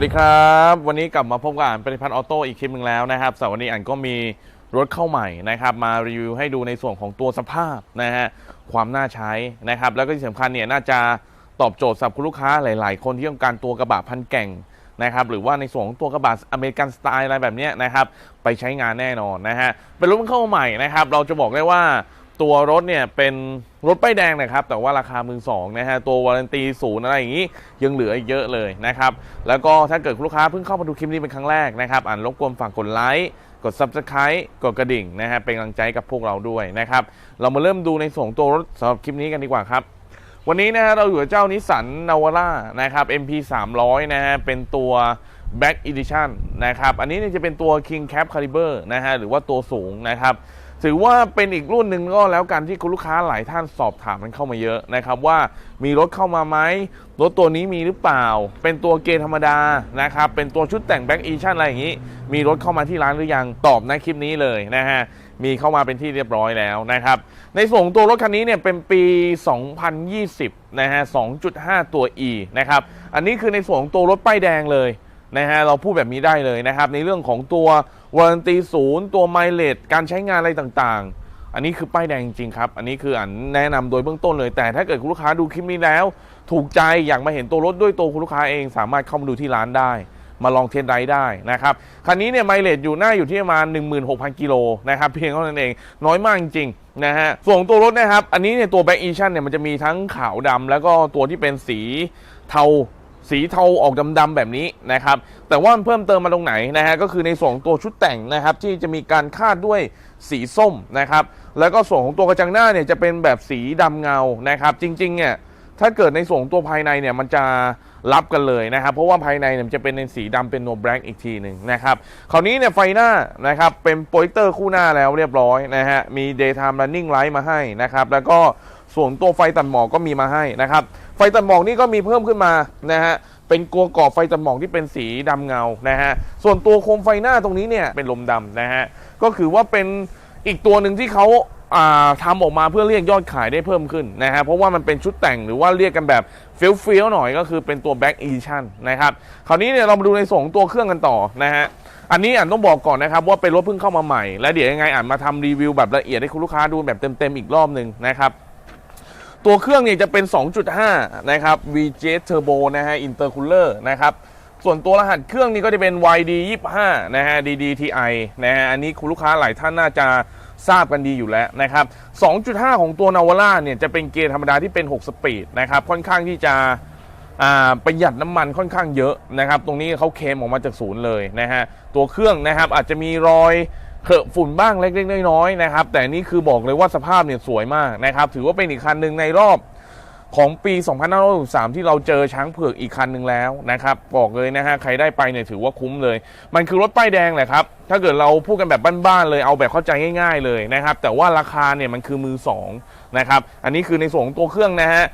วัสดีครับ วันนี้กลับมาพบกับอ่านปริพันธ์ออโต้อีกคลิปหนึ่งแล้วนะครับสำหรับวันนี้อ่านก็มีรถเข้าใหม่นะครับ มารีวิวให้ดูในส่วนของตัวสภาพนะฮะความน่าใช้นะครับ แล้วก็ที่สำคัญเนี่ยน่าจะตอบโจทย์สำหรับคุณลูกค้าหลาย ๆ คนที่ต้องการตัวกระบะพันแก่งนะครับหรือว่าในส่วนของตัวกระบะอเมริกันสไตล์อะไรแบบนี้นะครับไปใช้งานแน่นอนนะฮะเป็นรถเข้าใหม่นะครับ เราจะบอกได้ว่าตัวรถเนี่ยเป็น รถป้ายแดงนะครับแต่ว่าราคามือสองนะฮะตัววารันตีศูนย์อะไรอย่างนี้ ยังเหลืออีกเยอะเลยนะครับแล้วก็ถ้าเกิดลูกค้าเพิ่งเข้ามาดูคลิปนี้เป็นครั้งแรกนะครับอ่านรบกวนฝากกดไลค์กด Subscribe กดกระดิ่งนะฮะเป็นกำลังใจกับพวกเราด้วยนะครับเรามาเริ่มดูในส่วนของตัวรถสำหรับคลิปนี้กันดีกว่าครับ วันนี้นะฮะเราอยู่กับเจ้านิสสันนาวาร่านะครับ MP 300นะฮะเป็นตัว Back Edition นะครับอันนี้เนี่ยจะเป็นตัว King Cap Caliber นะฮะหรือว่าตัวสูงนะครับ ถือว่าเป็นอีกรุ่นหนึ่งก็แล้วกันที่คุณลูกค้าหลายท่านสอบถามกันเข้ามาเยอะนะครับว่ามีรถเข้ามาไหมรถตัวนี้มีหรือเปล่า เป็นตัวเกณฑ์ธรรมดานะครับเป็นตัวชุดแต่งแบ็กอีชั่นอะไรอย่างนี้ มีรถเข้ามาที่ร้านหรือยังตอบในคลิปนี้เลยนะฮะมีเข้ามาเป็นที่เรียบร้อยแล้วนะครับ ในส่วนของตัวรถคันนี้เนี่ยเป็นปี 2020นะฮะ2.5 ตัว E นะครับอันนี้คือในส่วนของตัวรถป้ายแดงเลย นะฮะเราพูดแบบนี้ได้เลยนะครับ ในเรื่องของตัววารันตีศูนย์ตัวไมเลจการใช้งานอะไรต่างๆ อันนี้คือป้ายแดงจริงครับ อันนี้คืออันแนะนำโดยเบื้องต้นเลย แต่ถ้าเกิดคุณลูกค้าดูคลิปนี้แล้ว ถูกใจอยากมาเห็นตัวรถด้วยตัวคุณลูกค้าเองสามารถเข้ามาดูที่ร้านได้ มาลองเทสไดได้นะครับคันนี้เนี่ยไมเลจอยู่หน้าอยู่ที่ประมาณ 16,000 กิโลนะครับเพียงเท่านั้นเองน้อยมากจริงนะฮะส่วนของตัวรถนะครับ อันนี้เนี่ยตัวแบ็กอีชั่นเนี่ยมันจะมีทั้งขาวดำแล้วก็ตัวที่เป็นสีเทา สีเทาออกดำๆแบบนี้นะครับ แต่ว่ามันเพิ่มเติมมาตรงไหนนะฮะก็คือในส่วนของตัวชุดแต่งนะครับ ที่จะมีการคาดด้วยสีส้มนะครับ แล้วก็ส่วนของตัวกระจังหน้าเนี่ยจะเป็นแบบสีดำเงานะครับ จริงๆเนี่ยถ้าเกิดในส่วนของตัวภายในเนี่ยมันจะรับกันเลยนะครับ เพราะว่าภายในเนี่ยมันจะเป็นในสีดำเป็นโนแบล็กอีกทีหนึ่งนะครับคราวนี้เนี่ยไฟหน้านะครับเป็นโปรเจคเตอร์คู่หน้าแล้วเรียบร้อยนะฮะมี daytime running light มาให้นะครับ แล้วก็ ส่วนตัวไฟตัดหมอกก็มีมาให้นะครับ ไฟตัดหมอกนี่ก็มีเพิ่มขึ้นมานะฮะเป็นกัวกรอบไฟตัดหมอกที่เป็นสีดำเงานะฮะส่วนตัวโคมไฟหน้าตรงนี้เนี่ยเป็นลมดำนะฮะก็คือว่าเป็นอีกตัวหนึ่งที่เขาทำออกมาเพื่อเรียกยอดขายได้เพิ่มขึ้นนะฮะเพราะว่ามันเป็นชุดแต่งหรือว่าเรียกกันแบบเฟี้ยวๆหน่อยก็คือเป็นตัว Back Edition นะครับคราวนี้เนี่ยเรามาดูในส่วนของตัวเครื่องกันต่อนะฮะอันนี้อ่านต้องบอกก่อนนะครับว่าเป็นรถเพิ่งเข้ามาใหม่ และเดี๋ยวยังไงอ่านมาทำรีวิวแบบละเอียดให้คุณลูกค้าดูแบบเต็มๆอีกรอบหนึ่งนะครับ ตัวเครื่องเนี่ยจะเป็น 2.5 นะครับ VJ Turbo นะฮะ Intercooler นะครับ ส่วนตัวรหัสเครื่องนี้ก็จะเป็น YD 25นะฮะ DDTI นะฮะ อันนี้คุณลูกค้าหลายท่านน่าจะทราบกันดีอยู่แล้วนะครับ 2.5 ของตัวนาวาร่าเนี่ยจะเป็นเกียร์ธรรมดาที่เป็น 6 สปีดนะครับ ค่อนข้างที่จะประหยัดน้ำมันค่อนข้างเยอะนะครับ ตรงนี้เขาเคมออกมาจากศูนย์เลยนะฮะ ตัวเครื่องนะครับอาจจะมีรอย เคอะฝุ่นบ้างเล็กๆน้อยๆนะครับ แต่นี่คือบอกเลยว่าสภาพเนี่ยสวยมากนะครับ ถือว่าเป็นอีกคันหนึ่งในรอบของปี 2563 ที่เราเจอช้างเผือกอีกคันหนึ่งแล้วนะครับ บอกเลยนะฮะ ใครได้ไปเนี่ยถือว่าคุ้มเลย มันคือรถป้ายแดงแหละครับ ถ้าเกิดเราพูดกันแบบบ้านๆเลย เอาแบบเข้าใจง่าย ๆ เลยนะครับ แต่ว่าราคาเนี่ยมันคือมือสอง นะครับ อันนี้คือในส่วนของตัวเครื่องนะฮะ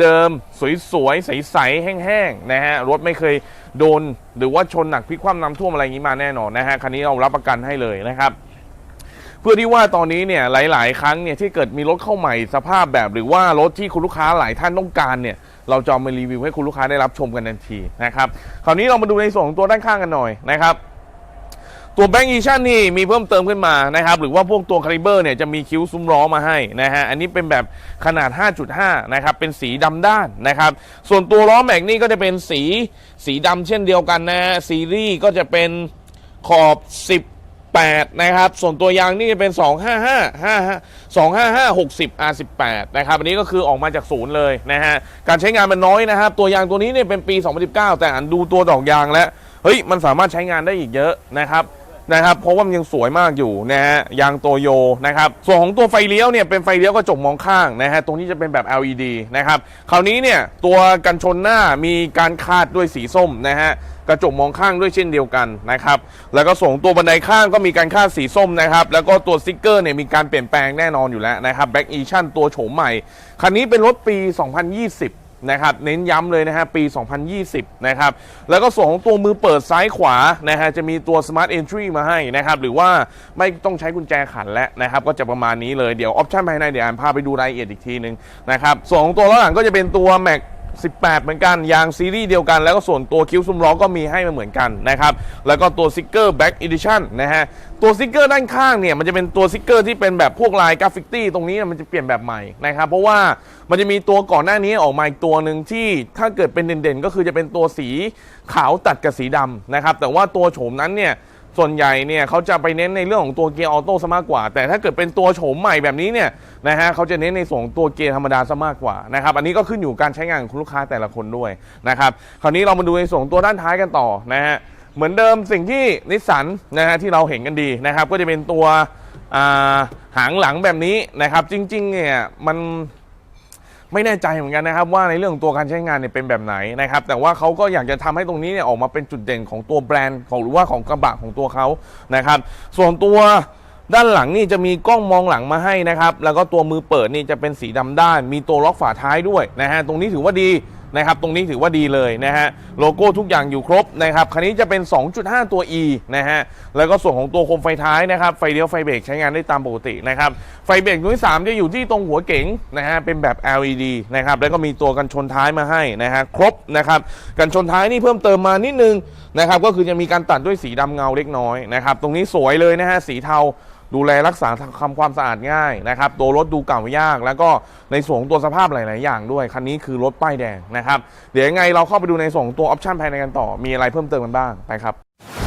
เดิมๆ สวยๆ ใสๆ แห้งๆ นะฮะ รถไม่เคยโดนหรือว่าชนหนักพลิกคว่ำน้ำท่วมอะไรอย่างนี้มาแน่นอนนะฮะ คันนี้เรารับประกันให้เลยนะครับเพื่อที่ว่าตอนนี้เนี่ยหลาย ๆ ครั้งเนี่ยที่เกิดมีรถเข้าใหม่สภาพแบบหรือว่ารถที่คุณลูกค้าหลายท่านต้องการเนี่ยเราจะมารีวิวให้คุณลูกค้าได้รับชมกันทันทีนะครับคราวนี้เรามาดูในส่วนของตัวด้านข้างกันหน่อยนะครับ ตัวแบงค์อีชั่นนี่มีเพิ่มเติมขึ้นมานะครับหรือว่าพวกตัวคาลิเบอร์เนี่ยจะมีคิ้วซุ้มล้อมาให้นะฮะอันนี้เป็นแบบขนาด 5.5 นะครับ เป็นสีดำด้านนะครับ ส่วนตัวล้อแม็กนี่ก็จะเป็นสีสีดำเช่นเดียวกันนะฮะซีรีส์ก็จะเป็นขอบ18นะครับ ส่วนตัวยางนี่จะเป็น 255 55 255 60 R18 นะครับ อันนี้ก็คือออกมาจากศูนย์เลยนะฮะ การใช้งานมันน้อยนะครับ ตัวยางตัวนี้เนี่ยเป็นปี 2019 แต่อันดูตัวดอกยางแล้ว เฮ้ย มันสามารถใช้งานได้อีกเยอะนะครับ นะครับเพราะว่ามันยังสวยมากอยู่นะฮะยางโตโยนะครับส่วนของตัวไฟเลี้ยวเนี่ยเป็นไฟเลี้ยวกระจกมองข้างนะฮะตรงนี้จะเป็นแบบ LED นะครับคราวนี้เนี่ยตัวกันชนหน้ามีการคาดด้วยสีส้มนะฮะกระจกมองข้างด้วยเช่นเดียวกันนะครับแล้วก็ส่งตัวบันไดข้างก็มีการคาดสีส้มนะครับแล้วก็ตัวสติ๊กเกอร์เนี่ยมีการเปลี่ยนแปลงแน่นอนอยู่แล้วนะครับ Back Edition ตัวโฉมใหม่คันนี้เป็นรถปี 2020 นะครับเน้นย้ำเลยนะฮะปี 2020 นะครับ แล้วก็ส่วนของตัวมือเปิดซ้ายขวานะฮะจะมีตัว Smart Entry มาให้นะครับ หรือว่าไม่ต้องใช้กุญแจขันแล้วนะครับ ก็จะประมาณนี้เลยเดี๋ยวออปชั่นภายในเดี๋ยวอ่านพาไปดูรายละเอียดอีกทีนึงนะครับส่วนของตัวล้อหลังก็จะเป็นตัว Mac 18 เหมือนกันยางซีรีส์เดียวกัน แล้วก็ส่วนตัวคิ้วซุ้มล้อก็มีให้มาเหมือนกันนะครับแล้วก็ตัวซิกเกอร์แบ็กอีดิชั่นนะฮะตัวซิกเกอร์ด้านข้างเนี่ยมันจะเป็นตัวซิกเกอร์ที่เป็นแบบพวกลายกราฟิกตี้ตรงนี้มันจะเปลี่ยนแบบใหม่นะครับเพราะว่ามันจะมีตัวก่อนหน้านี้ออกมาอีกตัวหนึ่งที่ถ้าเกิดเป็นเด่นๆ ก็คือจะเป็นตัวสีขาวตัดกับสีดำนะครับแต่ว่าตัวโฉมนั้นเนี่ย ส่วนใหญ่เนี่ยเขาจะไปเน้นในเรื่องของตัวเกียร์ออโต้ซะมากกว่า แต่ถ้าเกิดเป็นตัวโฉมใหม่แบบนี้เนี่ยนะฮะเขาจะเน้นในส่วนของตัวเกียร์ธรรมดาซะมากกว่านะครับอันนี้ก็ขึ้นอยู่การใช้งานของคุณลูกค้าแต่ละคนด้วยนะครับคราวนี้เรามาดูในส่วนของตัวด้านท้ายกันต่อนะฮะเหมือนเดิมสิ่งที่นิสสันนะฮะที่เราเห็นกันดีนะครับก็จะเป็นตัวาหางหลังแบบนี้นะครับจริงๆเนี่ยมัน ไม่แน่ใจเหมือนกันนะครับว่าในเรื่องของตัวการใช้งานเนี่ยเป็นแบบไหนนะครับแต่ว่าเขาก็อยากจะทำให้ตรงนี้เนี่ยออกมาเป็นจุดเด่นของตัวแบรนด์ของหรือว่าของกระบะของตัวเขานะครับส่วนตัวด้านหลังนี่จะมีกล้องมองหลังมาให้นะครับแล้วก็ตัวมือเปิดนี่จะเป็นสีดำด้าน มีตัวล็อกฝาท้ายด้วยนะฮะตรงนี้ถือว่าดี นะครับตรงนี้ถือว่าดีเลยนะฮะโลโก้ทุกอย่างอยู่ครบนะครับคันนี้จะเป็น 2.5 ตัว E นะฮะแล้วก็ส่วนของตัวโคมไฟท้ายนะครับไฟเลี้ยวไฟเบรกใช้งานได้ตามปกตินะครับไฟเบรกดวงที่3จะอยู่ที่ตรงหัวเก๋งนะฮะเป็นแบบ LED นะครับแล้วก็มีตัวกันชนท้ายมาให้นะฮะครบนะครับกันชนท้ายนี่เพิ่มเติมมานิดนึงนะครับก็คือจะมีการตัดด้วยสีดำเงาเล็กน้อยนะครับตรงนี้สวยเลยนะฮะสีเทา ดูแลรักษาทำความสะอาดง่ายนะครับตัวรถดูเก่ายาก แล้วก็ในส่วนของตัวสภาพหลาย ๆ อย่างด้วย คันนี้คือรถป้ายแดงนะครับ เดี๋ยวยังไงเราเข้าไปดูในส่วนของตัวออปชั่นภายในกันต่อ มีอะไรเพิ่มเติมกันบ้างไปครับ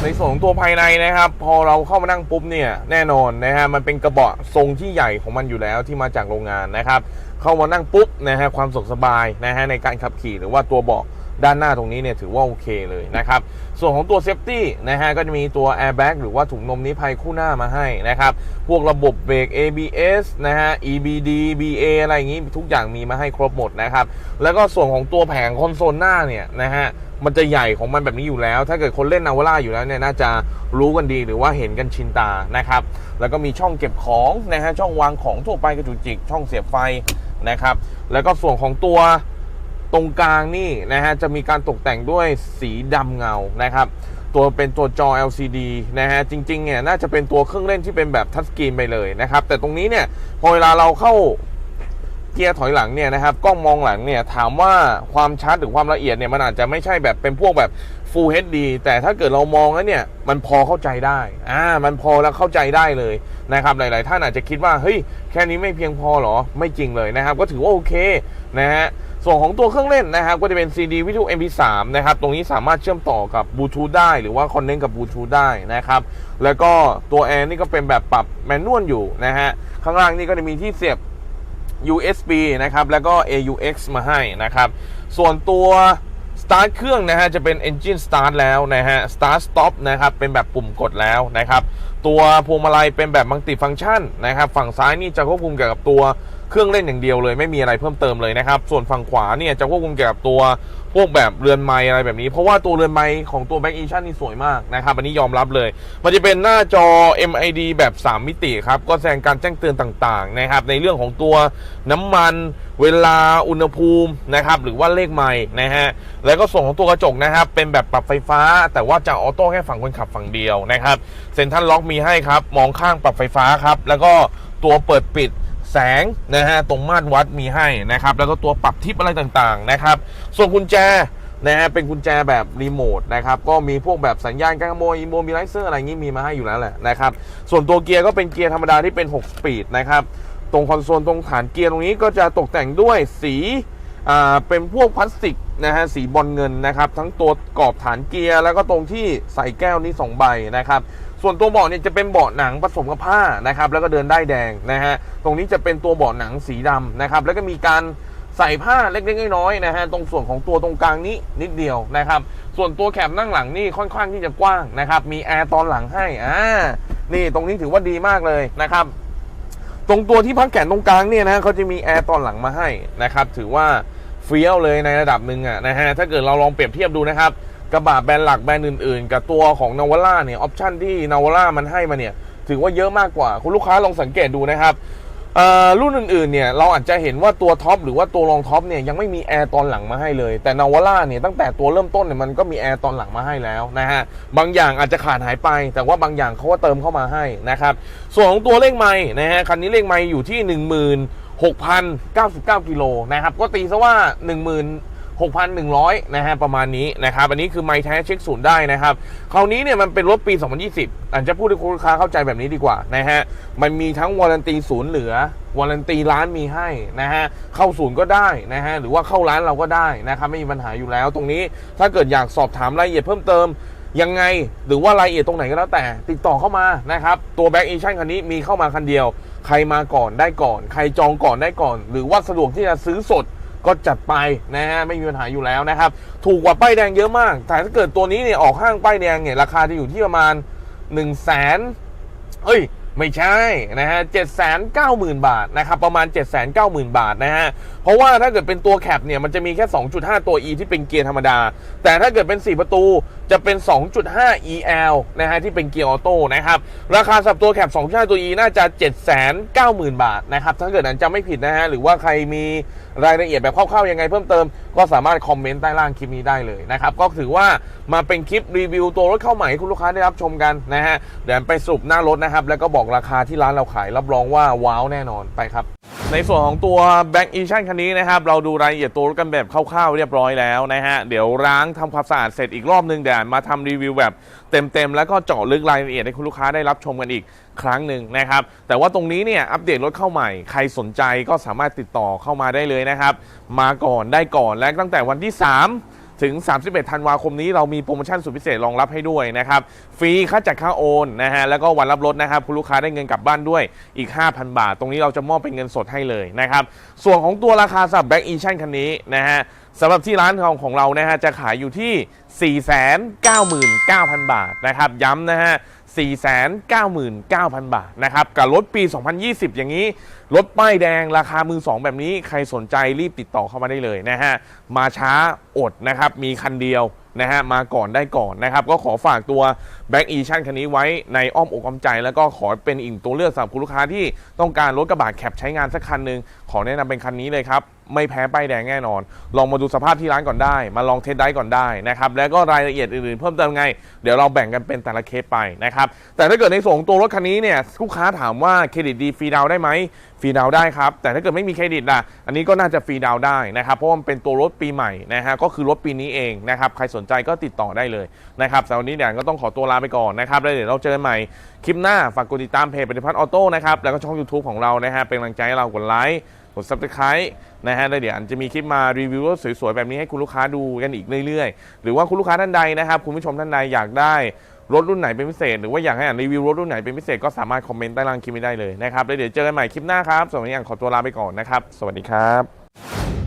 ในส่วนของตัวภายในนะครับ พอเราเข้ามานั่งปุ๊บเนี่ยแน่นอนนะฮะมันเป็นกระบะทรงที่ใหญ่ของมันอยู่แล้วที่มาจากโรงงานนะครับ เข้ามานั่งปุ๊บนะฮะความสุขสบายนะฮะในการขับขี่หรือว่าตัวเบาะ ด้านหน้าตรงนี้เนี่ยถือว่าโอเคเลยนะครับ ส่วนของตัวเซฟตี้นะฮะก็จะมีตัวแอร์แบ็กหรือว่าถุงลมนิรภัยคู่หน้ามาให้นะครับ พวกระบบเบรก ABS นะฮะ EBD BA อะไรอย่างนี้ทุกอย่างมีมาให้ครบหมดนะครับ แล้วก็ส่วนของตัวแผงคอนโซลหน้าเนี่ยนะฮะมันจะใหญ่ของมันแบบนี้อยู่แล้ว ถ้าเกิดคนเล่นนาวาร่าอยู่แล้วเนี่ยน่าจะรู้กันดีหรือว่าเห็นกันชินตานะครับ แล้วก็มีช่องเก็บของนะฮะช่องวางของทั่วไปกระจุกจิกช่องเสียบไฟนะครับ แล้วก็ส่วนของตัว ตรงกลางนี่นะฮะจะมีการตกแต่งด้วยสีดำเงานะครับ ตัวเป็นตัวจอ LCD นะฮะจริงๆเนี่ยน่าจะเป็นตัวเครื่องเล่นที่เป็นแบบทัชสกรีนไปเลยนะครับ แต่ตรงนี้เนี่ยพอเวลาเราเข้า เกียร์ถอยหลังเนี่ยนะครับกล้องมองหลังเนี่ยถามว่าความชัดหรือความละเอียดเนี่ยมันอาจจะไม่ใช่แบบเป็นพวกแบบ Full HD แต่ถ้าเกิดเรามองแล้วเนี่ยมันพอเข้าใจได้อ่ามันพอแล้วเข้าใจได้เลยนะครับหลาย ๆ ท่านอาจจะคิดว่าเฮ้ยแค่นี้ไม่เพียงพอหรอไม่จริงเลยนะครับ ก็ถือว่าโอเคนะฮะส่วนของตัวเครื่องเล่นนะครับก็จะเป็น CD วิทยุ MP3 นะครับตรงนี้สามารถเชื่อมต่อกับบลูทูธได้หรือว่าคอนเนคกับบลูทูธได้นะครับแล้วก็ตัวแอร์นี่ก็เป็นแบบปรับแมนนวลอยู่นะฮะข้างล่างนี่ก็จะมีที่เสียบ USB นะครับ แล้วก็ AUX มาให้นะครับ ส่วนตัว Start เครื่องนะฮะจะเป็น Engine Start แล้วนะฮะ Start Stop นะครับ เป็นแบบปุ่มกดแล้วนะครับ ตัวพวงมาลัยเป็นแบบมัลติฟังชันนะครับ ฝั่งซ้ายนี่จะควบคุมเกี่ยวกับตัวเครื่องเล่นอย่างเดียวเลย ไม่มีอะไรเพิ่มเติมเลยนะครับ ส่วนฝั่งขวาเนี่ยจะควบคุมเกี่ยวกับตัว พวกแบบเรือนไม้อะไรแบบนี้ เพราะว่าตัวเรือนไม้ของตัว Back Edition นี่สวยมากนะครับ อันนี้ยอมรับเลย มันจะเป็นหน้าจอ MID แบบ 3 มิติครับ ก็แสดงการแจ้งเตือนต่างๆนะครับ ในเรื่องของตัวน้ำมัน เวลาอุณหภูมินะครับ หรือว่าเลขไม้นะฮะ แล้วก็ส่วนของตัวกระจกนะครับ เป็นแบบปรับไฟฟ้า แต่ว่าจะออโต้แค่ฝั่งคนขับฝั่งเดียวนะครับ เซ็นทรัลล็อกมีให้ครับ มองข้างปรับไฟฟ้าครับ แล้วก็ตัวเปิดปิด แสงนะฮะตรงมาตรวัดมีให้นะครับ แล้วก็ตัวปรับทิปอะไรต่างๆนะครับส่วนกุญแจนะฮะเป็นกุญแจแบบรีโมทนะครับก็มีพวกแบบสัญญาณการขโมยโมบิลไลเซอร์อะไรอย่างนี้มีมาให้อยู่แล้วแหละนะครับส่วนตัวเกียร์ก็เป็นเกียร์ธรรมดาที่เป็น 6 สปีดนะครับตรงคอนโซลตรงฐานเกียร์ตรงนี้ก็จะตกแต่งด้วยสีอ่าเป็นพวกพลาสติกนะฮะสีบอลเงินนะครับทั้งตัวกรอบฐานเกียร์แล้วก็ตรงที่ใส่แก้วนี้2ใบนะครับ ส่วนตัวเบาะเนี่ยจะเป็นเบาะหนังผสมกับผ้านะครับแล้วก็เดินได้แดงนะฮะตรงนี้จะเป็นตัวเบาะหนังสีดำนะครับแล้วก็มีการใส่ผ้าเล็กๆน้อยๆนะฮะตรงส่วนของตัวตรงกลางนี้นิดเดียวนะครับ ส่วนตัวแคบนั่งหลังนี่ค่อนข้างที่จะกว้างนะครับ มีแอร์ตอนหลังให้อ่านี่ตรงนี้ถือว่าดีมากเลยนะครับ ตรงตัวที่พักแขนตรงกลางเนี่ยนะเขาจะมีแอร์ตอนหลังมาให้นะครับ ถือว่าเฟี้ยวเลยในระดับหนึ่งอะนะฮะถ้าเกิดเราลองเปรียบเทียบดูนะครับ กระบะแบรนด์หลักแบรนด์อื่นๆ กับตัวของนาวาร่าเนี่ยออปชันที่นาวาร่ามันให้มาเนี่ยถือว่าเยอะมากกว่า คุณลูกค้าลองสังเกตดูนะครับรุ่นอื่นๆเนี่ยเราอาจจะเห็นว่าตัวท็อปหรือว่าตัวรองท็อปเนี่ยยังไม่มีแอร์ตอนหลังมาให้เลย แต่นาวาร่าเนี่ยตั้งแต่ตัวเริ่มต้นเนี่ยมันก็มีแอร์ตอนหลังมาให้แล้วนะฮะบางอย่างอาจจะขาดหายไป แต่ว่าบางอย่างเขาก็เติมเข้ามาให้นะครับส่วนของตัวเลขไม้นะฮะคันนี้เลขไม้อยู่ที่ 1 6 0 9 9กิโลนะครับก็ตีซะว่า1 6 6,100 นะฮะประมาณนี้นะครับอันนี้คือไม้แท้เช็คศูนย์ได้นะครับคราวนี้เนี่ยมันเป็นรถปี 2020อาจจะพูดให้คุณลูกค้าเข้าใจแบบนี้ดีกว่านะฮะมันมีทั้งวารันตีศูนย์เหลือวารันตีร้านมีให้นะฮะเข้าศูนย์ก็ได้นะฮะหรือว่าเข้าร้านเราก็ได้นะครับไม่มีปัญหาอยู่แล้ว ตรงนี้ถ้าเกิดอยากสอบถามรายละเอียดเพิ่มเติมยังไงหรือว่ารายละเอียดตรงไหนก็แล้วแต่ ติดต่อเข้ามานะครับ ตัวแบ็กอีชั่นคันนี้มีเข้ามาคันเดียว ใครมาก่อนได้ก่อน ใครจองก่อนได้ก่อน หรือว่าสะดวกที่จะซื้อสด ก็จัดไปนะฮะไม่มีปัญหาอยู่แล้วนะครับ ถูกกว่าป้ายแดงเยอะมาก แต่ถ้าเกิดตัวนี้เนี่ยออกห้างป้ายแดงเนี่ยราคาจะอยู่ที่ประมาณ1นึ่งแสนเอ้ยไม่ใช่นะฮะเจ็ดแสนเก้าหมื่นบาทนะครับประมาณ7 9 0 0 0 0บาทนะฮะเพราะว่าถ้าเกิดเป็นตัวแคปเนี่ยมันจะมีแค่ 2.5 ตัว E ที่เป็นเกียร์ธรรมดา แต่ถ้าเกิดเป็น 4 ประตู จะเป็น 2.5 EL นะฮะที่เป็นเกียร์ออโต้นะครับ ราคาสับตัวแคป2.5ตัว E น่าจะ 790,000 บาทนะครับ ถ้าเกิดนั้นจำไม่ผิดนะฮะ หรือว่าใครมีรายละเอียดแบบคร่าวๆยังไงเพิ่มเติม ก็สามารถคอมเมนต์ใต้ล่างคลิปนี้ได้เลยนะครับ ก็ถือว่ามาเป็นคลิปรีวิวตัวรถเข้าใหม่ให้คุณลูกค้าได้รับชมกันนะฮะเดี๋ยวไปสรุปหน้ารถนะครับ แล้วก็บอกราคาที่ร้านเราขายรับรองว่าว้าวแน่นอนไปครับในส่วนของตัว Back e d i t i o n คันนี้นะครับเราดูรายละเอียดตัวรถกันแบบคร่าวๆเรียบร้อยแล้วนะฮะเดี๋ยวล้างทำความสะอาดเสร็จอีกรอบนึงเดี๋ยวมาทำรีวิวแบบเต็มๆ แล้วก็เจาะลึกรายละเอียดให้คุณลูกค้าได้รับชมกันอีกครั้งหนึ่งนะครับ แต่ว่าตรงนี้เนี่ยอัปเดตรถเข้าใหม่ ใครสนใจก็สามารถติดต่อเข้ามาได้เลยนะครับ มาก่อนได้ก่อนและตั้งแต่วันที่ 3ถึง 31 ธันวาคมนี้เรามีโปรโมชั่นสุดพิเศษรองรับให้ด้วยนะครับ ฟรีค่าจัดค่าโอนนะฮะ แล้วก็วันรับรถนะครับ คุณลูกค้าได้เงินกลับบ้านด้วยอีก 5,000 บาท ตรงนี้เราจะมอบเป็นเงินสดให้เลยนะครับ ส่วนของตัวราคาสำหรับแบ็กอีชั่นคันนี้นะฮะ สำหรับที่ร้านของของเรานะฮะจะขายอยู่ที่ 499,000 บาทนะครับย้ำนะฮะ 499,000 บาทนะครับกับรถปี 2020 อย่างนี้รถป้ายแดงราคามือสองแบบนี้ใครสนใจรีบติดต่อเข้ามาได้เลยนะฮะมาช้าอดนะครับมีคันเดียวนะฮะมาก่อนได้ก่อนนะครับก็ขอฝากตัว Back e ชั่นคันนี้ไว้ในอ้อมอกอ้อมใจ แล้วก็ขอเป็นอีกตัวเลือกสำหรับคุณลูกค้าที่ต้องการรถกระบะแคปใช้งานสักคันหนึ่งขอแนะนำเป็นคันนี้เลยครับ ไม่แพ้ป้ายแดงแน่นอน ลองมาดูสภาพที่ร้านก่อนได้ มาลองเทสได้ก่อนได้นะครับแล้วก็รายละเอียดอื่นๆเพิ่มเติมไง เดี๋ยวเราแบ่งกันเป็นแต่ละเคสไปนะครับแต่ถ้าเกิดในส่วนของตัวรถคันนี้เนี่ยลูกค้าถามว่าเครดิตดีฟรีดาวได้ไหมฟรีดาวได้ครับ แต่ถ้าเกิดไม่มีเครดิตล่ะ อันนี้ก็น่าจะฟรีดาวได้นะครับ เพราะว่ามันเป็นตัวรถปีใหม่นะฮะก็คือรถปีนี้เองนะครับใครสนใจก็ติดต่อได้เลยนะครับสำหรับวันนี้เดี๋ยวก็ต้องขอตัวลาไปก่อนนะครับแล้วเดี๋ยวเราเจอกันใหม่คลิปหน้าฝากกดติดตามเพจปฏิพัฒน์ออโต้นะครับแล้วก็ช่อง YouTube ของเรานะฮะเป็นกำลังใจให้เรากดไลค์กด subscribe นะฮะแล้วเดี๋ยวอันจะมีคลิปมารีวิวรถสวยๆแบบนี้ให้คุณลูกค้าดูกันอีกเรื่อยๆ หรือว่าคุณลูกค้าท่านใดนะครับคุณผู้ชมท่านใดอยากได้รถรุ่นไหนเป็นพิเศษ หรือว่าอยากให้อ่านรีวิวรถรุ่นไหนเป็นพิเศษก็สามารถคอมเมนต์ใต้ล่างคลิปนี้ได้เลยนะครับแล้วเดี๋ยวเจอกันใหม่คลิปหน้าครับสำหรับวันนี้อันขอตัวลาไปก่อนนะครับ สวัสดีครับ